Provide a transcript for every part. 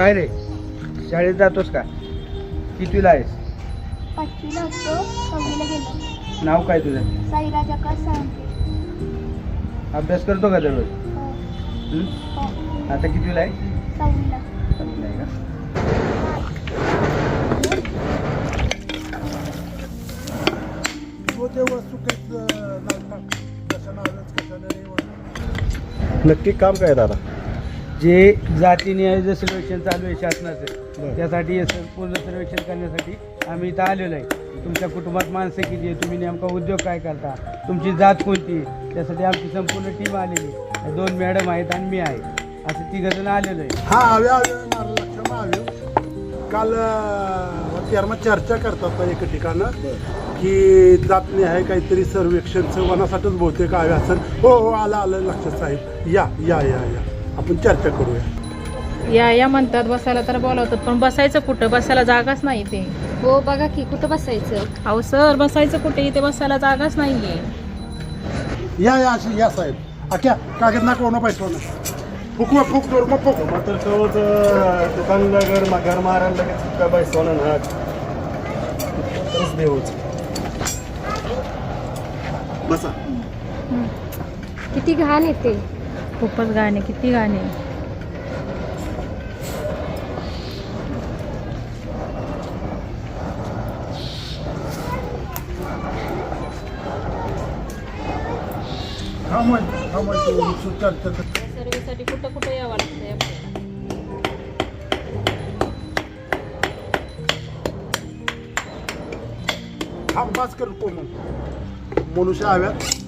काय रे? शाळेत जातोस का? कितवीला आहेस? पाचवीला होतो सहावीला गेलो. नाव काय तुझं? साईराजा का सांगते अभ्यास करतो का दररोज? हो. हं? हो. आता कितवीला आहे? सहावीला. आहे का? नाही नक्की काम काय दादा? जे जाती न्यायाचं सर्वेक्षण चालू आहे शासनाचं. त्यासाठी हे सर- पूर्ण सर्वेक्षण करण्यासाठी आम्ही इथं आलेलो आहे. तुमच्या कुटुंबात माणसं किती आहे तुम्ही नेमका उद्योग काय करता तुमची जात कोणती त्यासाठी आमची संपूर्ण टीम आलेली आहे. दोन मॅडम आहेत आणि मी आहे. असं तिघजण आलेलो आहे. हा हवे हवे माझं लक्ष काल त्यारमा चर्चा करतात एका ठिकाणं की जातने आहे काहीतरी सर्वेक्षणचं वनासाठीच बहुतेक हवे असेल. हो हो आलं आलं लक्षात साहेब या या या या. आपण चर्चा करूया. या या म्हणतात बसायला तर बोलावतात पण बसायचं कुठं? बसायला जागाच नाही ते हो बघा की कुठं बसायचं? अहो सर बसायचं कुठे? इथे बसायला जागाच नाहीये. या या अशी या साहेब. अख्या कागद ना कोण पैसे फुक फुक जोर मग फुक. मात्र सहज दुकानला घर मारायला लगेच काय बाई सोनं ना तरच देऊच बसा. किती घाण येते खूपच गाणे किती गाणे. सर्वेसाठी कुठं कुठं यावं लागतंय आपल्याला. हा पास कर कोमल मनुष्य हव्यात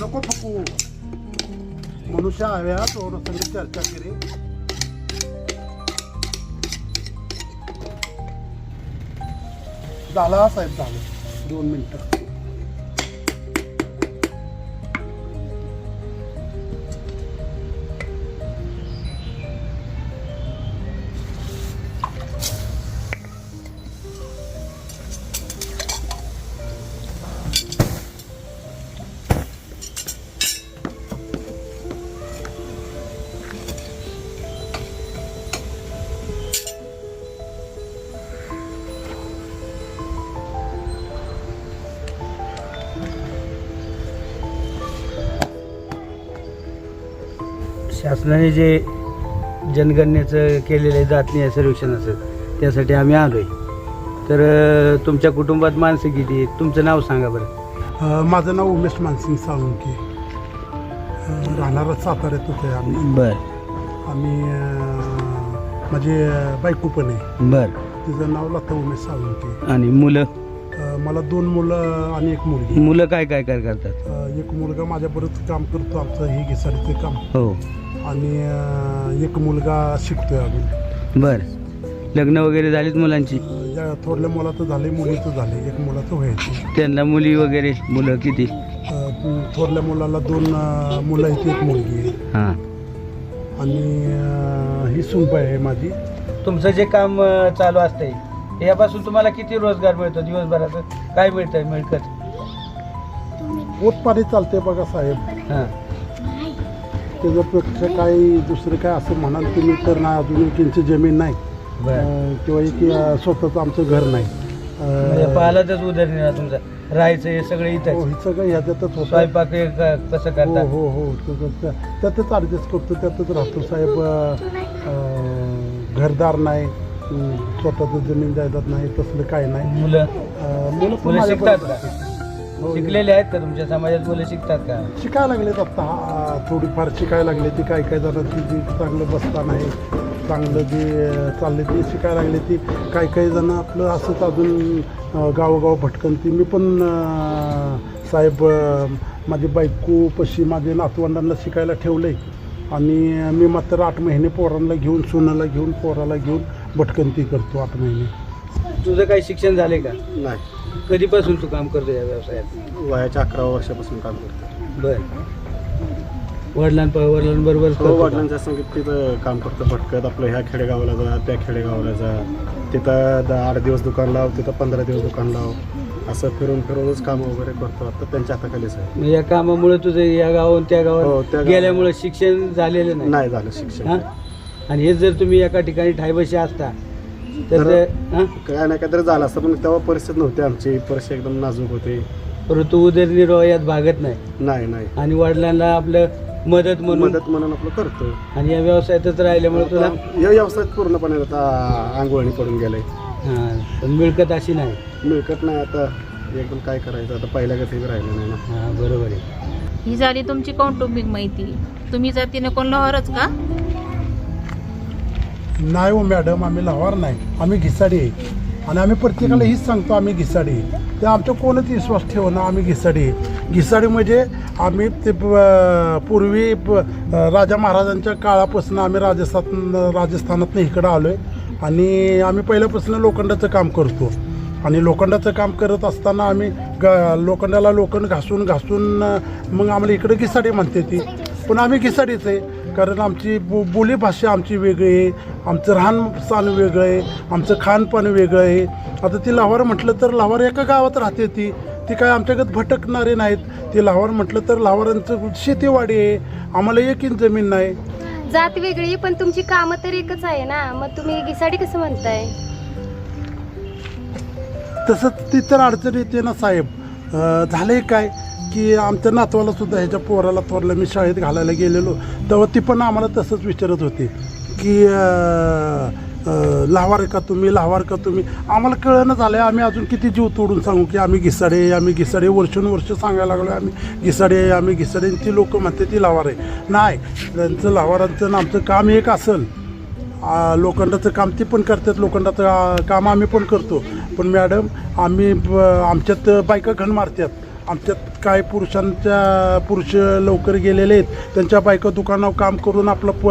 नको फुकू मनुष्य हव्यात ओर चर्चा केली झाला साहेब झालं. दोन मिनटं. शासनाने जे जनगणनेचं केलेलं आहे जातनीय सर्वेक्षणाचं त्यासाठी आम्ही आलो आहे तर तुमच्या कुटुंबात माणसं किती आहेत? तुमचं नाव सांगा बरं. माझं नाव उमेश मानसिंग साळुंके अं, राहणार साताऱ्यातच आहे आम्ही. बरं. आम्ही अं, माझी अं, बायको पण आहे. बरं. तिचं नाव लता उमेश साळुंके आणि मुलं? अं, मला दोन मुलं आणि एक मुलगी. मुलं काय काय काय करतात? अं, एक मुलगा माझ्याबरोबर काम करतो आमचं हे घिसाडीचं काम. हो. आणि एक मुलगा शिकतोय अजून. बरं. लग्न वगैरे झालीत मुलांची? या थोरल्या मुलाचं झालंय मुलीचं झालंय एक मुलाचं व्हायचं. त्यांना मुली वगैरे मुलं किती? अं, थोरल्या मुलाला दोन अं, मुलं आहेत एक मुलगी आहे. हां. आणि अं, ही सुनबाई आहे माझी. तुमचं जे काम अं, चालू असतंय यापासून तुम्हाला किती रोजगार मिळतो दिवसभराचं? काय मिळतंय मिळकत? पोट पाणी चालते बघा साहेब. हां. त्याच्यापेक्षा काही दुसरं काय असं म्हणाल तुम्ही तर नाही अजून किंची जमीन नाही. अं, किंवा एक अं, स्वतःचं आमचं घर नाही. म्हणजे अं, पाहिलाच उदरनिर्वाह तुमचा. राहायचं हे सगळं हो, इथं हे सगळं ह्याच्यातच होतं. स्वयंपाक हे क- कसं हो करता? हो हो त्याचं- त्या- त्यातच ॲडजस्ट करतो त्यातच राहतो. साहेब अं, घरदार नाही अं, स्वतःचं जमीन जायदाद नाही तसलं काय नाही. मुलं? अं, मुलं पण मुलं शिकतात का? आहेत. हो, शिकलेले आहेत का तुमच्या समाजात मुलं शिकतात का? शिकायला लागलेत आता. हा, थोडीफार शिकायला लागले ती काय काय जणांची जी चांगलं बसताना आहे चांगलं जे चालले ते शिकायला लागले ती काही काही जण आपलं असंच अजून अं, गावोगाव भटकन ती. मी पण अं, साहेब अं, माझी बायको पशी माझे नातवंडांना शिकायला ठेवलं आहे आणि मी मात्र आठ महिने पोरांना घेऊन सुनाला घेऊन पोराला घेऊन भटकंती करतो आठ महिने. तुझं काही शिक्षण झाले का? नाही. कधीपासून तू काम करतो या व्यवसायात? वयाच्या अकरा वर्षापासून काम करतो बर. वडिलां वडिलांबरोबर हो वडिलांच्या संगीत तिथं काम करतो भटकत आपलं ह्या खेडेगावाला जा त्या खेडेगावाला जा. तिथं द आठ दिवस दुकान लाव तिथं पंधरा दिवस दुकान लाव. असं फिरून फिरूनच काम वगैरे करतो आता त्यांच्या हाताखालीच आहे या कामामुळे तुझं या गावाहून त्या हो, गावात त्या गावात. गेल्यामुळे शिक्षण झालेलं नाही? नाही झालं शिक्षण. हा? आणि हे जर तुम्ही एका ठिकाणी ठायबशी असता तर ते- हा? काय नाही काहीतरी झालं असतं पण तेव्हा परिस्थिती नव्हती आमची. परिस्थिती एकदम नाजूक होती. परंतु उदरनिर्वाह यात भागत नाही. नाही नाही. आणि वडिलांना आपलं मदत म्हणून मदत म्हणून आपलं करतो आणि या व्यवसायातच राहिल्यामुळे तुला आता या व्यवसायात पूर्णपणे आता आंघोळणी पडून गेलंय हा, पण मिळकत अशी नाही. मिळकत नाही आता. एकदम काय करायचं? आता पहिल्या गती राहिलं नाही ना. हा बरोबर आहे. ही झाली तुमची कौटुंबिक माहिती. तुम्ही जातीने कोण लोहारच का? नाही हो मॅडम आम्ही लावार नाही. आम्ही घिसाडी आहे. आणि आम्ही प्रत्येकाला हीच सांगतो आम्ही घिसाडी आहे. ते आमच्या कोणच विश्वास ठेवणं आम्ही घिसाडी आहे. घिसाडी म्हणजे आम्ही ते प- पूर्वी प- राजा महाराजांच्या काळापासून आम्ही राजस्थान राजस्थानातनं इकडं आलो आहे आणि आम्ही पहिल्यापासून लोखंडाचं काम करतो. आणि लोखंडाचं काम करत असताना आम्ही ग लोखंडाला लोखंड घासून घासून मग आम्हाला इकडं घिसाडी म्हणते ती. पण आम्ही घिसाडीच आहे. कारण आमची बो बोली भाषा आमची वेगळी आहे. आमचं राहणसान वेगळं आहे. आमचं खानपान वेगळं आहे. आता ती लाहोर म्हटलं तर लाहोर एका गावात राहते ती. ती काय आमच्याकडे भटकणारे नाहीत. ती लाहोर म्हटलं तर लाहोरांचं शेतीवाडी आहे. आम्हाला एक इंच जमीन नाही. जात वेगळी पण तुमची कामं तर एकच आहे ना. मग तुम्ही घिसाडी कसं म्हणताय? तसंच ती तर अडचण येते ना साहेब. अं, झालंय काय? की आमच्या नातवाला सुद्धा ह्याच्या पोराला थोरला मी शाळेत घालायला गेलेलो. तेव्हा ती पण आम्हाला तसंच विचारत होती की लावार का तुम्ही लावार का तुम्ही? आम्हाला कळणं झालं आहे आम्ही अजून किती जीव तोडून सांगू की आम्ही घिसाडे आम्ही घिसाडे वर्षानुवर्ष सांगायला लागलो आम्ही. घिसाडे आम्ही घिसाडे ती लोकं म्हणते ती लावार आहे. नाही त्यांचं लावारांचं आमचं काम एक असेल. लोखंडाचं काम ते पण करतात लोखंडाचं काम आम्ही पण करतो. पण मॅडम आम्ही ब- आमच्यात बायका घण मारतात. आमच्यात काय पुरुषांच्या पुरुष लवकर गेलेले आहेत. त्यांच्या बायका दुकानावर काम करून आपलं प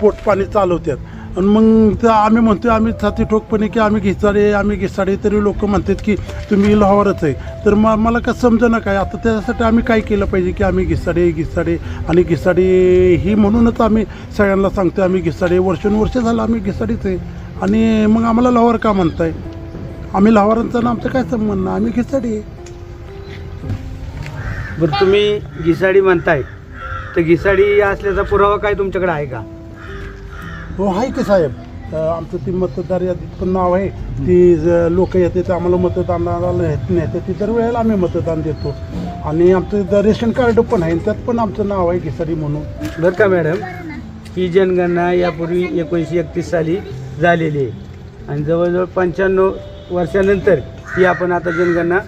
पोट पाणी चालवतात. आणि मग तर आम्ही म्हणतो आम्ही छाती ठोकपणे की आम्ही घिसाडे आम्ही घिसाडे तरी लोक म्हणतात की तुम्ही लोहावरच आहे. तर म मला का समजा काय? आता त्याच्यासाठी आम्ही काय केलं पाहिजे की आम्ही घिसाडे घिसाडे आणि घिसाडे ही म्हणूनच आम्ही सगळ्यांना सांगतो आम्ही घिसाडे वर्षानुवर्ष झालं आम्ही घिसाडीच आहे. आणि मग आम्हाला लोहार का म्हणताय? आम्ही लोहारांचा ना आमचं काय संबंध? आम्ही घिसाडी आहे. बरं तुम्ही घिसाडी म्हणताय. तर घिसाडी असल्याचा पुरावा काय तुमच्याकडे आहे का? हो आहे की साहेब. अं, आमचं ती मतदार यादीत पण नाव आहे. ती लोक येते ते आम्हाला मतदानाला नेते ती दरवेळेला आम्ही मतदान देतो. आणि आमचं द- रेशन कार्ड पण आहे त्यात पण आमचं नाव आहे घिसाडी म्हणून. बरं का मॅडम? ही जनगणना यापूर्वी एकोणीसशे एकतीस साली झालेली आहे. आणि जवळजवळ पंच्याण्णव वर्षानंतर ही आपण आता जनगणना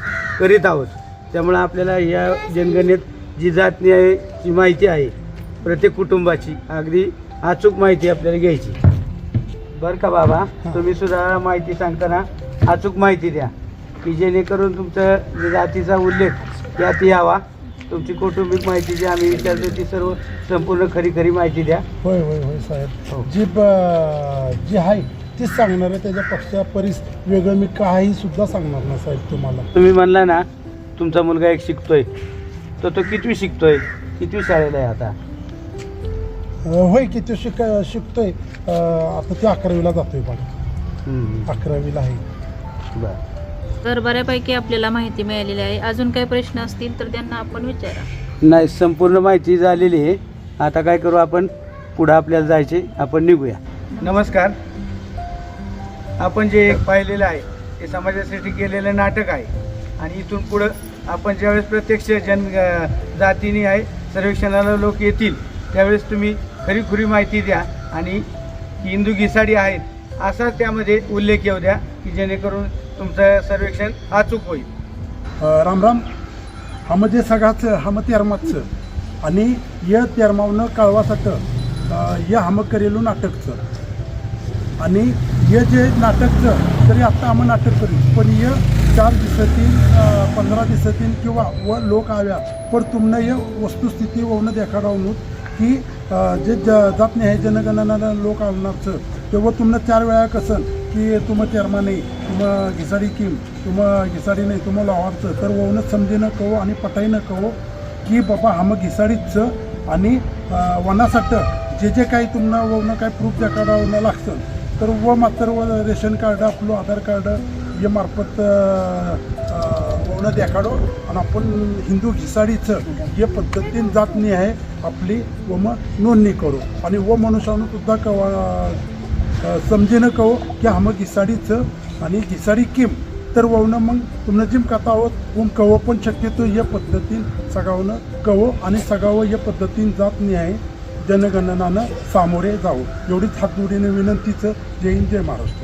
करीत आहोत. त्यामुळं आपल्याला या जनगणनेत जी जात न्यायाची माहिती आहे प्रत्येक कुटुंबाची अगदी अचूक माहिती आपल्याला घ्यायची. बरं का बाबा? तुम्ही सुद्धा माहिती सांगताना अचूक माहिती द्या. की जेणेकरून तुमचं जे जातीचा उल्लेख यात यावा. तुमची कौटुंबिक माहिती जी आम्ही विचारतो ती सर्व संपूर्ण खरी खरी माहिती द्या. होय होय होय साहेब. जी ब- जी आहे तीच सांगणार आहे त्याच्या पक्षा परिस वेगळं मी काही सुद्धा सांगणार नाही साहेब तुम्हाला. तुम्ही म्हणला ना तुमचा मुलगा एक शिकतोय तर तो कितवी शिकतोय? कितवी शाळेला आहे आता? होय की तो शिक शिकतोय. अं, आता ते अकरावीला जातोय बघा. अकरावीला आहे. बरं. तर बऱ्यापैकी आपल्याला माहिती मिळालेली आहे. अजून काही प्रश्न असतील तर त्यांना आपण विचारा. नाही संपूर्ण माहिती झालेली आहे. आता काय करू आपण? पुढं आपल्याला जायचे. आपण निघूया. नमस्कार. आपण जे एक पाहिलेलं आहे ते समाजासाठी केलेलं नाटक आहे. आणि इथून पुढं आपण ज्यावेळेस प्रत्यक्ष जन जातीने आहे सर्वेक्षणाला लोक येतील त्यावेळेस तुम्ही खरीखुरी माहिती द्या आणि हिंदू घिसाडी आहेत असा त्यामध्ये उल्लेख येऊ द्या की जेणेकरून तुमचं सर्वेक्षण अचूक होईल. राम राम. हम जे हम तेरमाचं आणि य तेरमावनं कळवासाठी य हम करेलो नाटकचं. आणि य जे नाटकचं तरी आत्ता आम्ही नाटक करू पण य चार दिवसातील पंधरा दिवसातील किंवा व लोक आव्या पण तुमनं हे वस्तुस्थिती वहन देखाडावून की जे ज जात नाही जनगणना लोक आवणारचं तेव्हा तुमनं चार वेळा कसं की तुम तेरमा नाही तुम घिसाडी किम तुम घिसाडी नाही तुम लावारचं तर वहनच समजेनं कहो आणि पटाईनं कहो की बाबा हम घिसाडीचं आणि वनासाठी जे जे काही तुम्हाला ववनं काय प्रूफ देखाडावणं लागतं. तर व मात्र व रेशन कार्ड आपलं आधार कार्ड हे मार्फत ववनं देखाडो आणि आपण हिंदू घिसाडीचं जे पद्धतीनं जात नाही आहे आपली व मग नोंदणी करू. आणि व मनुष्यानं सुद्धा कवा अ, कहो की हम घिसाडीचं आणि घिसाडी किम. तर ववनं मग तुमनं जिम कथा आहोत ओम कवो पण शक्यतो या पद्धतीन सगावनं कहो आणि सगावं या पद्धतीनं जात नाही आहे. जनगणनानं सामोरे जावो. एवढीच हातदुरीने विनंतीचं जय हिंद जय महाराष्ट्र.